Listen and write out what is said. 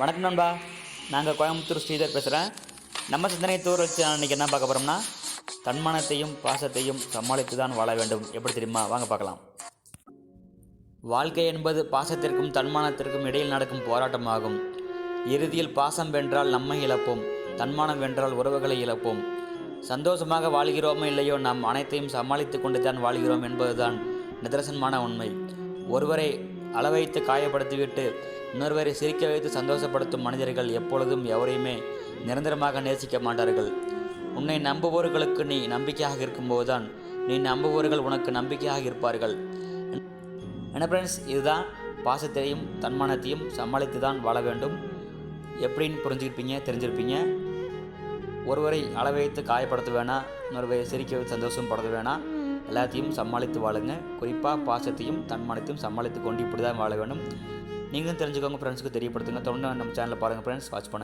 வணக்கம் நண்பா. நாங்கள் கோயம்புத்தூர் ஸ்ரீதர் பேசுகிறேன் நம்ம சிந்தனை தூர் வச்சு அன்றைக்கி என்ன பார்க்க போகிறோம்னா தன்மானத்தையும் பாசத்தையும் சமாளித்து தான் வாழ வேண்டும். எப்படி தெரியுமா? வாங்க பார்க்கலாம். வாழ்க்கை என்பது பாசத்திற்கும் தன்மானத்திற்கும் இடையில் நடக்கும் போராட்டமாகும். இறுதியில் பாசம் வென்றால் நம்மை இழப்போம். தன்மானம் வென்றால் உறவுகளை இழப்போம். சந்தோஷமாக வாழ்கிறோமோ இல்லையோ நாம் அனைத்தையும் சமாளித்து கொண்டு தான் வாழ்கிறோம் என்பதுதான் நிதர்சனமான உண்மை. ஒருவரை அளவைத்து காயப்படுத்திவிட்டு இன்னொருவரை சிரிக்க வைத்து சந்தோஷப்படுத்தும் மனிதர்கள் எப்பொழுதும் எவரையுமே நிரந்தரமாக நேசிக்க மாட்டார்கள். உன்னை நம்புபவர்களுக்கு நீ நம்பிக்கையாக இருக்கும்போதுதான் நீ நம்புபவர்கள் உனக்கு நம்பிக்கையாக இருப்பார்கள். என்ன ஃப்ரெண்ட்ஸ் இதுதான் பாசத்தையும் தன்மானத்தையும் சமாளித்து தான் வாழ வேண்டும். எப்படின்னு புரிஞ்சுக்கிருப்பீங்க தெரிஞ்சிருப்பீங்க. ஒருவரை அளவைத்து காயப்படுத்த வேணாம் இன்னொருவரை சிரிக்க வைத்து சந்தோஷம் படுத்த வேணாம். எல்லாத்தையும் சமாளித்து வாழுங்க. குறிப்பாக பாசத்தையும் தன்மானத்தையும் சமாளித்து கொண்டு இப்படி தான் வாழ வேணும் நீங்களும் தெரிஞ்சுக்கோங்க ஃப்ரெண்ட்ஸுக்கு தெரியப்படுத்துங்க. தொடர்ந்து நம்ம சேனலில் பாருங்கள் ஃப்ரெண்ட்ஸ் வாட்ச் பண்ணுங்கள்